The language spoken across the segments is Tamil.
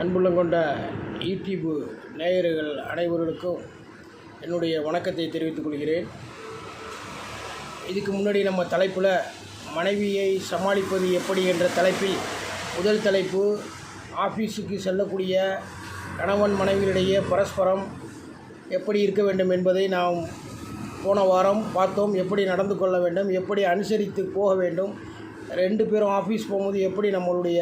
அன்புள்ளம் கொண்ட யூடியூப் நேயர்கள் அனைவர்களுக்கும் என்னுடைய வணக்கத்தை தெரிவித்துக் கொள்கிறேன். இதுக்கு முன்னாடி நம்ம தலைப்பில் மனைவியை சமாளிப்பது எப்படி என்ற தலைப்பில் முதல் தலைப்பு ஆஃபீஸுக்கு செல்லக்கூடிய கணவன் மனைவியிடையே பரஸ்பரம் எப்படி இருக்க வேண்டும் என்பதை நாம் போன வாரம் பார்த்தோம். எப்படி நடந்து கொள்ள வேண்டும் எப்படி அனுசரித்து போக வேண்டும் ரெண்டு பேரும் ஆஃபீஸ் போகும்போது எப்படி நம்மளுடைய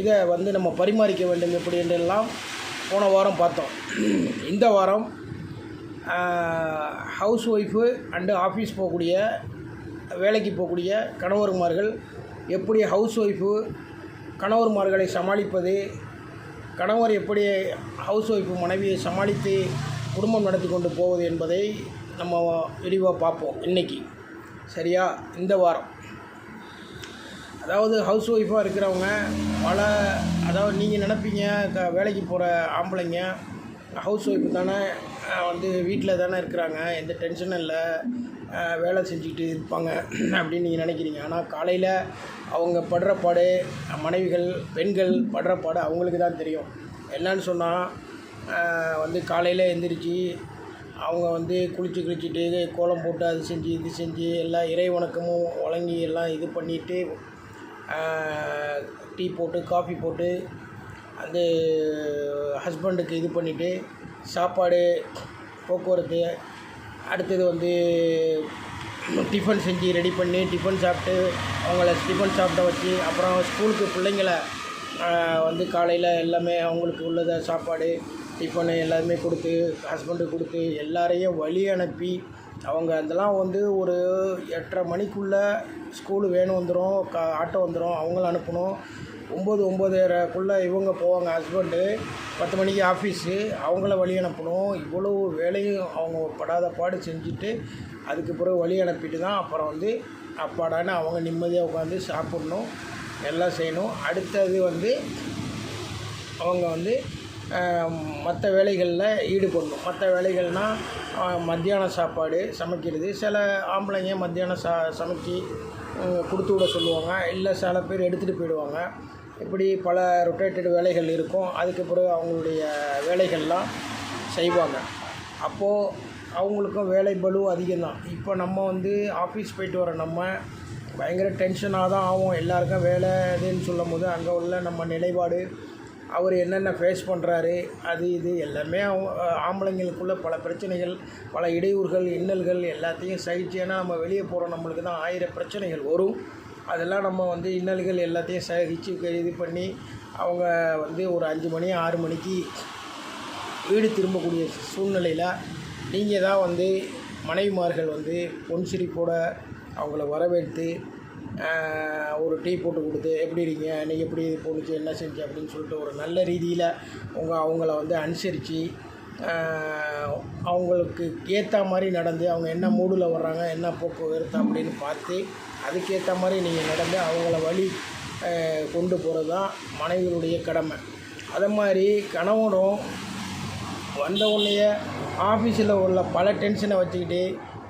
இதை வந்து நம்ம பரிமாறிக்க வேண்டும் எப்படி என்றெல்லாம் போன வாரம் பார்த்தோம். இந்த வாரம் ஹவுஸ் ஒய்ஃபு அண்டு ஆஃபீஸ் போகக்கூடிய வேலைக்கு போகக்கூடிய கணவர்மார்கள் எப்படி ஹவுஸ் ஒய்ஃபு கணவர்மார்களை சமாளிப்பது கணவர் எப்படி ஹவுஸ் ஒய்ஃபு மனைவியை சமாளித்து குடும்பம் நடத்தி கொண்டு போவது என்பதை நம்ம விரிவாக பார்ப்போம் இன்னைக்கு. சரியா? இந்த வாரம். அதாவது ஹவுஸ் ஒய்ஃபாக இருக்கிறவங்க பல அதாவது நீங்கள் நினப்பீங்க க வேலைக்கு போகிற ஆம்பளைங்க ஹவுஸ் ஒய்ஃப் தானே வந்து வீட்டில் தானே இருக்கிறாங்க எந்த டென்ஷனும் இல்லை வேலை செஞ்சுக்கிட்டு இருப்பாங்க அப்படின்னு நீங்கள் நினைக்கிறீங்க. ஆனால் காலையில் அவங்க படுற பாடு மனைவிகள் பெண்கள் படுற பாடு அவங்களுக்கு தான் தெரியும். என்னன்னு சொன்னால் வந்து காலையில் எந்திரிச்சு அவங்க வந்து குளிச்சு குளிச்சுட்டு கோலம் போட்டு அது செஞ்சு இது செஞ்சு எல்லாம் இறை வணக்கமும் வழங்கி எல்லாம் இது பண்ணிவிட்டு டீ போட்டு காஃபி போட்டு அந்த ஹஸ்பண்டுக்கு இது பண்ணிவிட்டு சாப்பாடு போக்குவரத்து அடுத்தது வந்து டிஃபன் செஞ்சு ரெடி பண்ணி டிஃபன் சாப்பிட்டு அவங்கள டிஃபன் சாப்பிட வச்சு அப்புறம் ஸ்கூலுக்கு பிள்ளைங்கள வந்து காலையில் எல்லாமே அவங்களுக்கு உள்ளதை சாப்பாடு டிஃபனு எல்லாமே கொடுத்து ஹஸ்பண்டுக்கு கொடுத்து எல்லாரையும் வழி அனுப்பி அவங்க அதெல்லாம் வந்து ஒரு எட்டரை மணிக்குள்ளே ஸ்கூலு வேன் வந்துடும் கா ஆட்டோ வந்துடும் அவங்கள அனுப்பணும். ஒம்பது ஒம்பதரைக்குள்ளே இவங்க போவாங்க ஹஸ்பண்டு பத்து மணிக்கு ஆஃபீஸு அவங்கள வழி அனுப்பணும். இவ்வளோ வேலையும் அவங்க படாத பாடு செஞ்சுட்டு அதுக்கு பிறகு வழி அனுப்பிட்டு தான் அப்புறம் வந்து அப்பாடான்னு அவங்க நிம்மதியாக உட்காந்து சாப்பிட்ணும். எல்லாம் செய்யணும். அடுத்தது வந்து அவங்க வந்து மற்ற வேலைகளில் ஈடுபடணும். மற்ற வேலைகள்னால் மத்தியான சாப்பாடு சமைக்கிறது. சில ஆம்பளைங்க மத்தியானம் சா சமைச்சு கொடுத்து விட சொல்லுவாங்க. இல்லை சில பேர் எடுத்துகிட்டு போயிடுவாங்க. இப்படி பல ரொட்டேட்டட் வேலைகள் இருக்கும். அதுக்கு பிறகு அவங்களுடைய வேலைகள்லாம் செய்வாங்க. அப்போது அவங்களுக்கும் வேலை பலு அதிகம்தான். இப்போ நம்ம வந்து ஆஃபீஸ் போயிட்டு வர நம்ம பயங்கர டென்ஷனாக தான் ஆகும் எல்லாருக்கும் வேலை இதுன்னு சொல்லும் போது அங்கே உள்ள நம்ம நிலைப்பாடு அவர் என்னென்ன ஃபேஸ் பண்ணுறாரு அது இது எல்லாமே அவங்க ஆம்பளைங்களுக்குள்ள பல பிரச்சனைகள் பல இடையூறுகள் இன்னல்கள் எல்லாத்தையும் சகிச்சு ஏன்னா நம்ம வெளியே போகிறோம் நம்மளுக்கு தான் ஆயிரம் பிரச்சனைகள் வரும். அதெல்லாம் நம்ம வந்து இன்னல்கள் எல்லாத்தையும் சகிச்சு இது பண்ணி அவங்க வந்து ஒரு அஞ்சு மணி ஆறு மணிக்கு வீடு திரும்பக்கூடிய சூழ்நிலையில் நீங்கள் தான் வந்து மனைவிமார்கள் வந்து பொன் சிரிப்போட அவங்கள வரவேற்று ஒரு டீ போட்டு கொடுத்து எப்படி இருக்கீங்க? நீங்கள் எப்படி இது போணுச்சு? என்ன செஞ்சு? அப்படின்னு சொல்லிட்டு ஒரு நல்ல ரீதியில் உங்கள் அவங்கள வந்து அனுசரித்து அவங்களுக்கு ஏற்ற மாதிரி நடந்து அவங்க என்ன மூடில் வர்றாங்க என்ன போக்குவரத்து அப்படின்னு பார்த்து அதுக்கேற்ற மாதிரி நீங்கள் நடந்து அவங்கள வழி கொண்டு போகிறது தான் மனைவிகளுடைய கடமை. அதை மாதிரி கணவனும் வந்த உடனேயே ஆஃபீஸில் உள்ள பல டென்ஷனை வச்சுக்கிட்டு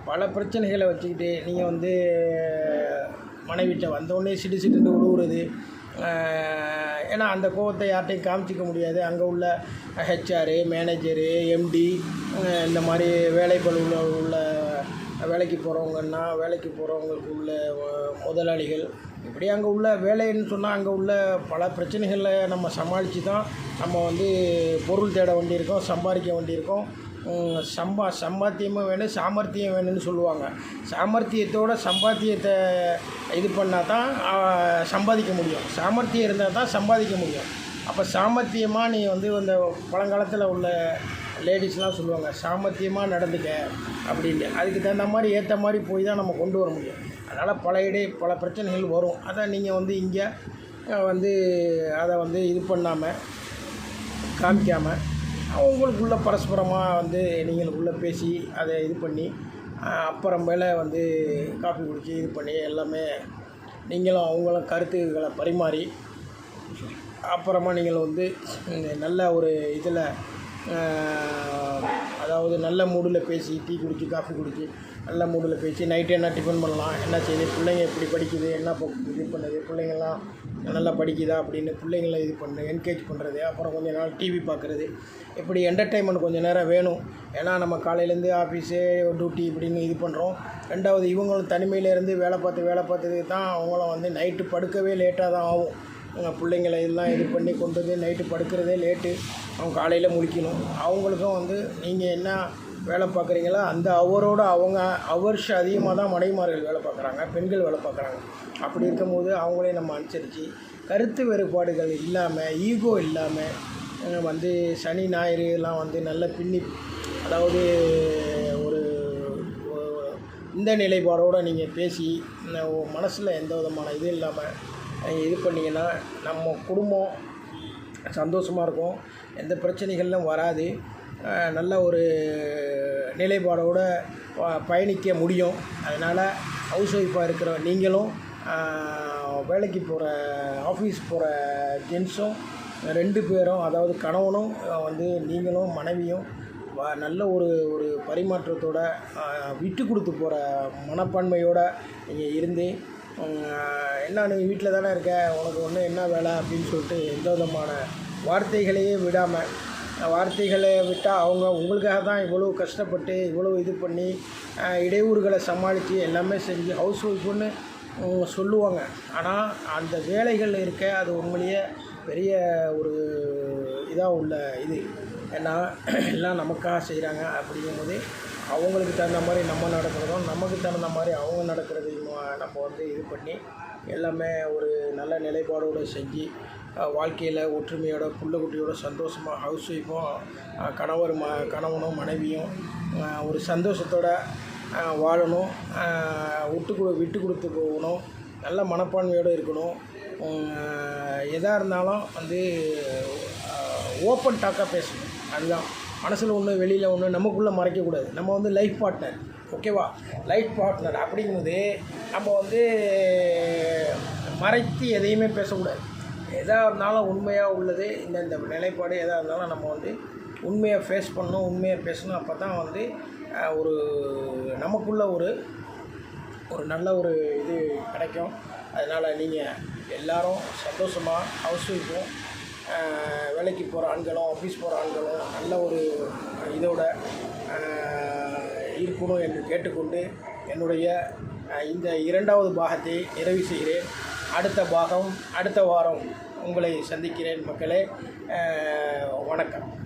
பல பிரச்சனைகளை வச்சுக்கிட்டு நீங்கள் வந்து மனைவிட்ட வந்த சிடு சிடுன்னு உழுவுறது ஏன்னா அந்த கோவத்தை யார்கிட்டையும் காமிச்சிக்க முடியாது. அங்கே உள்ள ஹெச்ஆரு மேனேஜரு எம்டி இந்த மாதிரி வேலை உள்ள உள்ள வேலைக்கு போகிறவங்கன்னா வேலைக்கு போகிறவங்களுக்கு உள்ள முதலாளிகள் இப்படி அங்கே உள்ள வேலைன்னு சொன்னால் அங்கே உள்ள பல பிரச்சனைகளை நம்ம சமாளித்து தான் நம்ம வந்து பொருள் தேட வேண்டியிருக்கோம் சம்பாதிக்க வேண்டியிருக்கோம். சம்பா சம்பாத்தியமும் வேணும் சாமர்த்தியம் வேணும்னு சொல்லுவாங்க. சாமர்த்தியத்தோட சம்பாத்தியத்தை இது பண்ணால் தான் சம்பாதிக்க முடியும். சாமர்த்தியம் இருந்தால் தான் சம்பாதிக்க முடியும். அப்போ சாமர்த்தியமாக நீ வந்து அந்த பழங்காலத்தில் உள்ள லேடிஸ்லாம் சொல்லுவாங்க சாமர்த்தியமாக நடந்துக்க அப்படின்ட்டு. அதுக்கு தகுந்த மாதிரி ஏற்ற மாதிரி போய் தான் நம்ம கொண்டு வர முடியும். அதனால் பல இடை பல பிரச்சனைகள் வரும். அதை நீங்கள் வந்து இங்கே வந்து அதை வந்து இது பண்ணாமல் காமிக்காமல் அவங்களுக்குள்ளே பரஸ்பரமாக வந்து நீங்கள் உள்ளே பேசி அதை இது பண்ணி அப்புறம் மேலே வந்து காஃபி குடித்து இது பண்ணி எல்லாமே நீங்களும் அவங்களும் கருத்துக்களை பரிமாறி அப்புறமா நீங்கள் வந்து நல்ல ஒரு இதில் அதாவது நல்ல மூடில் பேசி டீ குடித்து காஃபி குடித்து நல்ல மூடில் பேசி நைட்டு என்ன டிஃபன் பண்ணலாம் என்ன செய்யுது பிள்ளைங்க எப்படி படிக்குது என்ன இது பண்ணுது பிள்ளைங்கள்லாம் நல்லா படிக்குதா அப்படின்னு பிள்ளைங்களை இது பண்ணு என்கரேஜ் பண்ணுறது அப்புறம் கொஞ்ச நாள் டிவி பார்க்குறது. இப்படி என்டர்டைன்மெண்ட் கொஞ்சம் நேரம் வேணும். ஏன்னா நம்ம காலையிலேருந்து ஆஃபீஸு டியூட்டி இப்படின்னு இது பண்ணுறோம் ரெண்டாவது இவங்களும் தனிமையிலேருந்து வேலை பார்த்து வேலை பார்த்ததுக்கு தான் அவங்களும் வந்து நைட்டு படுக்கவே லேட்டாக தான் ஆகும். எங்கள் பிள்ளைங்களை எல்லாம் இது பண்ணி கொண்டு வந்து நைட்டு படுக்கிறதே லேட்டு அவங்க காலையில் முழிக்கணும். அவங்களுக்கும் வந்து நீங்கள் என்ன வேலை பார்க்குறீங்களோ அந்த அவரோட அவங்க அவர்ஸ் அதிகமாக தான் மனைமார்கள் வேலை பார்க்குறாங்க பெண்கள் வேலை பார்க்குறாங்க. அப்படி இருக்கும்போது அவங்களையும் நம்ம அனுசரித்து கருத்து வேறுபாடுகள் இல்லாமல் ஈகோ இல்லாமல் வந்து சனி ஞாயிறு எல்லாம் வந்து நல்ல பின்னி அதாவது ஒரு இந்த நிலைப்பாடோடு நீங்கள் பேசி மனசில் எந்த விதமான இது இல்லாமல் இது பண்ணிங்கன்னா நம்ம குடும்பம் சந்தோஷமாக இருக்கும். எந்த பிரச்சனைகள்லாம் வராது. நல்ல ஒரு நிலைப்பாடோடு ப- பயணிக்க முடியும். அதனால் ஹவுஸ் ஒய்ஃபாக இருக்கிற நீங்களும் வேலைக்கு போகிற ஆஃபீஸ் போகிற ஜென்ஸும் ரெண்டு பேரும் அதாவது கணவனும் வந்து நீங்களும் மனைவியும் வ- நல்ல ஒரு ஒரு பரிமாற்றத்தோட விட்டு கொடுத்து போகிற மனப்பான்மையோடு நீங்கள் இருந்து என்ன நீ வீட்டில் தானே இருக்க? உனக்கு ஒன்றும் என்ன வேலை அப்படின்னு சொல்லிட்டு எந்த விதமான வார்த்தைகளையே விடாமல் வார்த்தைகளை விட்டால் அவங்க உங்களுக்காக தான் இவ்வளோ கஷ்டப்பட்டு இவ்வளோ இது பண்ணி இடையூறுகளை சமாளித்து எல்லாமே செஞ்சு ஹவுஸ் ஒய்ஃப்னு சொல்லுவாங்க. ஆனால் அந்த வேலைகள் இருக்க அது உண்மையிலேயே பெரிய ஒரு இதாக உள்ள இது. ஏன்னா எல்லாம் நமக்காக செய்கிறாங்க அப்படிங்கும்போது அவங்களுக்கு தகுந்த மாதிரி நம்ம நடக்கிறதும் நமக்கு தகுந்த மாதிரி அவங்க நடக்கிறதையும் நம்ம வந்து இது பண்ணி எல்லாமே ஒரு நல்ல நிலைப்பாடோடு செஞ்சு வாழ்க்கையில் ஒற்றுமையோட புள்ள குட்டியோட சந்தோஷமாக ஹவுஸ் ஒய்ஃபும் கணவர் ம கணவனும் மனைவியும் ஒரு சந்தோஷத்தோட வாழணும் விட்டு கொடு விட்டு கொடுத்து போகணும் நல்ல மனப்பான்மையோடு இருக்கணும். எதாக இருந்தாலும் வந்து ஓப்பன் டாக்காக பேசணும். அதுதான். மனசில் ஒன்று வெளியில் ஒன்று நமக்குள்ளே மறைக்கக்கூடாது நம்ம வந்து லைஃப் பார்ட்னர் ஓகேவா லைஃப் பார்ட்னர் அப்படிங்கும்போது நம்ம வந்து மறைத்து எதையுமே பேசக்கூடாது. எதாக இருந்தாலும் உண்மையாக உள்ளது இந்த இந்த நிலைப்பாடு எதாக இருந்தாலும் நம்ம வந்து உண்மையை ஃபேஸ் பண்ணணும் உண்மையை பேசணும். அப்போ தான் வந்து ஒரு நமக்குள்ள ஒரு ஒரு நல்ல ஒரு இது கிடைக்கும். அதனால் நீங்கள் எல்லோரும் சந்தோஷமாக ஹவுஸ் ஒய்ஃபும் வேலைக்கு போகிற ஆண்களும் ஆஃபீஸ் போகிற ஆண்களும் நல்ல ஒரு இதோட இருக்கணும் என்று கேட்டுக்கொண்டு என்னுடைய இந்த இரண்டாவது பாகத்தை நிறைவு செய்கிறேன். அடுத்த பாகம் அடுத்த வாரம் உங்களை சந்திக்கிறேன் மக்களே. வணக்கம்.